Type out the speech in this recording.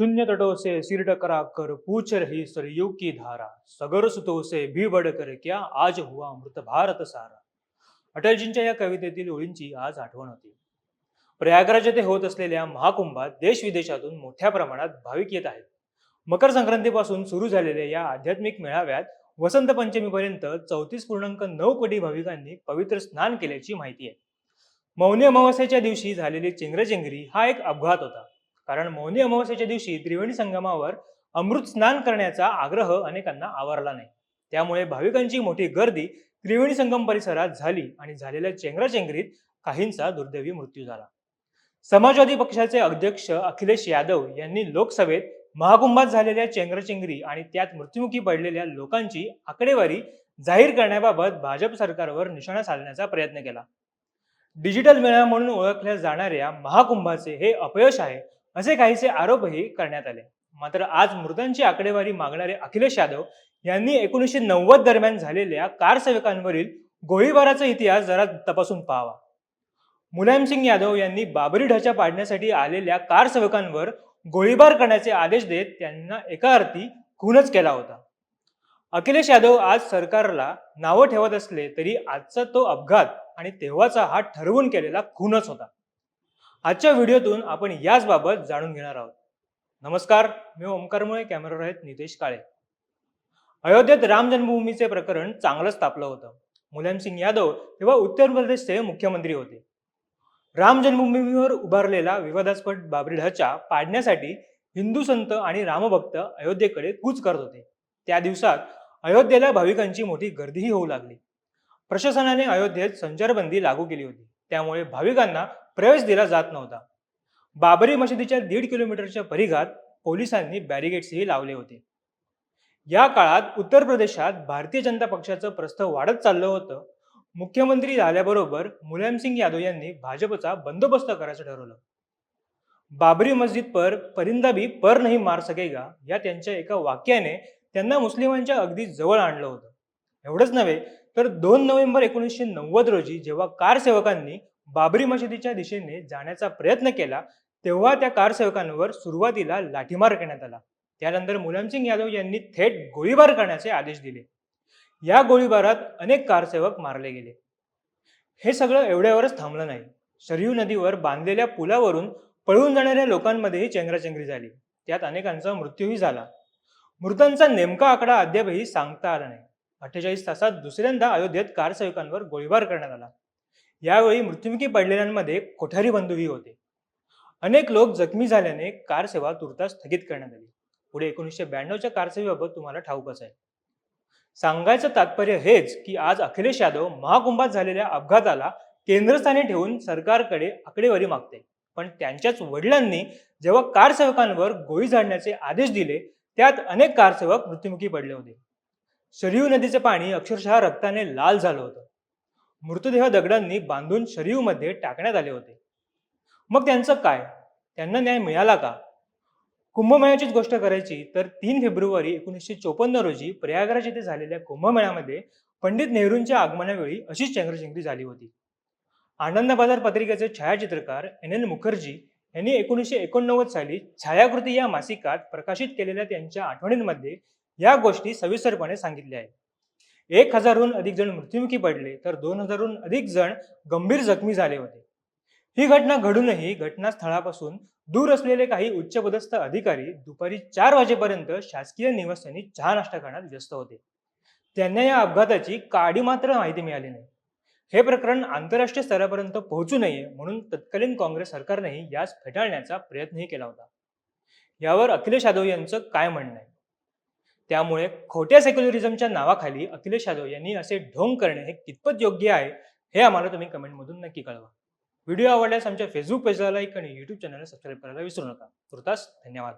शून्य तटोसे सिर टकरा कर पूछ रही सरयू की धारा। सगर सुतोसे भी बडकर क्या आज हुआ मृत भारत सारा? अटलजींच्या या कवितेतील ओळींची आज आठवण होती. प्रयागराज येथे होत असलेल्या महाकुंभात देश विदेशातून मोठ्या प्रमाणात भाविक येत आहेत. मकर संक्रांतीपासून सुरू झालेल्या या आध्यात्मिक मेळाव्यात वसंत पंचमीपर्यंत चौतीस पूर्णांक नऊ कोटी भाविकांनी पवित्र स्नान केल्याची माहिती आहे. मौनी अमावस्येच्या दिवशी झालेली चेंगरचेंगरी हा एक अपघात होता. कारण मौनी अमावस्येच्या दिवशी त्रिवेणी संगमावर अमृत स्नान करण्याचा आग्रह अनेकांना आवरला नाही. त्यामुळे भाविकांची मोठी गर्दी त्रिवेणी संगम परिसरात झाली आणि झालेल्या चेंगराचेंगरीत काहींचा दुर्दैवी मृत्यू झाला. समाजवादी पक्षाचे अध्यक्ष अखिलेश यादव यांनी लोकसभेत महाकुंभात झालेल्या चेंगराचेंगरी आणि त्यात मृत्युमुखी पडलेल्या लोकांची आकडेवारी जाहीर करण्याबाबत भाजप सरकारवर निशाणा साधण्याचा प्रयत्न केला. डिजिटल मेळा म्हणून ओळखल्या जाणाऱ्या महाकुंभाचे हे अपयश आहे असे काहीसे आरोपही करण्यात आले. मात्र आज मृतांची आकडेवारी मागणारे अखिलेश यादव यांनी एकोणीसशे नव्वद दरम्यान झालेल्या कार सेवकांवरील गोळीबाराचा इतिहास जरा तपासून पाहावा. मुलायमसिंग यादव यांनी बाबरी ढाचा पाडण्यासाठी आलेल्या कार सेवकांवर गोळीबार करण्याचे आदेश देत त्यांना एका अर्थी खूनच केला होता. अखिलेश यादव आज सरकारला नावं ठेवत असले तरी आजचा तो अपघात आणि तेव्हाचा हा ठरवून केलेला खूनच होता. आजच्या व्हिडिओतून आपण याच बाबत जाणून घेणार आहोत. नमस्कार मी ओमकारमुळे कॅमेरावर आहेत नितेश काळे. अयोध्येत राम जन्मभूमीचे प्रकरण चांगलंच तापलं होतं. मुलायमसिंग यादव तेव्हा उत्तर प्रदेशचे मुख्यमंत्री होते. राम जन्मभूमीवर उभारलेला विवादास्पद बाबरी ढाचा पाडण्यासाठी हिंदू संत आणि रामभक्त अयोध्येकडे कूच करत होते. त्या दिवसात अयोध्येला भाविकांची मोठी गर्दीही होऊ लागली. प्रशासनाने अयोध्येत संचारबंदी लागू केली होती. त्यामुळे भाविकांना प्रवेश दिला जात नव्हता. बाबरी मशिदीच्या दीड किलोमीटरच्या परिघात पोलिसांनी बॅरिगेट्सही लावले होते. या काळात उत्तर प्रदेशात भारतीय जनता पक्षाचं प्रस्थ वाढत चाललं होतं. मुख्यमंत्री झाल्याबरोबर मुलायमसिंग यादव यांनी भाजपचा बंदोबस्त करायचं ठरवलं. बाबरी मस्जिद पर परिंदा भी पर नाही मार सकेगा या त्यांच्या एका वाक्याने त्यांना मुस्लिमांच्या अगदी जवळ आणलं होतं. एवढंच नव्हे तर दोन नोव्हेंबर एकोणीसशे नव्वद रोजी जेव्हा कारसेवकांनी बाबरी मशिदीच्या दिशेने जाण्याचा प्रयत्न केला तेव्हा त्या कारसेवकांवर सुरुवातीला लाठीमार करण्यात आला. त्यानंतर मुलामसिंग यादव यांनी थेट गोळीबार करण्याचे आदेश दिले. या गोळीबारात अनेक कारसेवक मारले गेले. हे सगळं एवढ्यावरच थांबलं नाही. सरयू नदीवर बांधलेल्या पुलावरून पळून जाणाऱ्या लोकांमध्येही चेंगराचेंगरी झाली. त्यात अनेकांचा मृत्यूही झाला. मृतांचा नेमका आकडा अद्यापही सांगता आला नाही. अठ्ठेचाळीस तासात दुसऱ्यांदा अयोध्येत कारसेवकांवर गोळीबार करण्यात आला. यावेळी मृत्युमुखी पडलेल्यांमध्ये कोठारी बंधूही होते. अनेक लोक जखमी झाल्याने कारसेवा तुर्तास स्थगित करण्यात आली. पुढे एकोणीसशे ब्याण्णवच्या कारसेवेबाबत तुम्हाला ठाऊकच आहे सांगायचं तात्पर्य हेच की आज अखिलेश यादव महाकुंभात झालेल्या अपघाताला केंद्रस्थानी ठेवून सरकारकडे आकडेवारी मागते. पण त्यांच्याच वडिलांनी जेव्हा कारसेवकांवर गोळी झाडण्याचे आदेश दिले त्यात अनेक कारसेवक मृत्युमुखी पडले होते. शरयू नदीचे पाणी अक्षरशः रक्ताने लाल झालं होतं. मृतदेह दगडांनी बांधून शरीवमध्ये टाकण्यात आले होते. मग त्यांचं काय? त्यांना न्याय मिळाला का? कुंभमेळ्याचीच गोष्ट करायची तर तीन फेब्रुवारी एकोणीसशे चोपन्न रोजी प्रयागराज येथे झालेल्या कुंभमेळ्यामध्ये पंडित नेहरूंच्या आगमनावेळी अशीच चेंगरचेंगरी झाली होती. आनंद बाजार पत्रिकेचे छायाचित्रकार एन एन मुखर्जी यांनी एकोणीसशे एकोणनव्वद साली छायाकृती या मासिकात प्रकाशित केलेल्या त्यांच्या आठवणींमध्ये या गोष्टी सविस्तरपणे सांगितल्या आहेत. एक हजारहून अधिक जण मृत्युमुखी पडले तर दोन हजारहून अधिक जण गंभीर जखमी झाले होते. ही घटना घडूनही घटनास्थळापासून दूर असलेले काही उच्चपदस्थ अधिकारी दुपारी चार वाजेपर्यंत शासकीय निवासस्थानी चहा नाश्ता करण्यात व्यस्त होते. त्यांना या अपघाताची काडी मात्र माहिती मिळाली नाही. हे प्रकरण आंतरराष्ट्रीय स्तरापर्यंत पोहोचू नये म्हणून तत्कालीन काँग्रेस सरकारनेही यास फेटाळण्याचा प्रयत्नही केला होता. यावर अखिलेश यादव यांचं काय म्हणणं आहे? त्यामुळे खोट्या सेक्युलरिझमच्या नावाखाली अखिलेश यादव यांनी असे ढोंग करणे हे कितपत योग्य आहे हे आम्हाला तुम्ही कमेंटमधून नक्की कळवा. व्हिडिओ आवडल्यास आमच्या फेसबुक पेजला लाईक आणि यूट्यूब चॅनलला सबस्क्राईब करायला विसरू नका. तुर्तास धन्यवाद.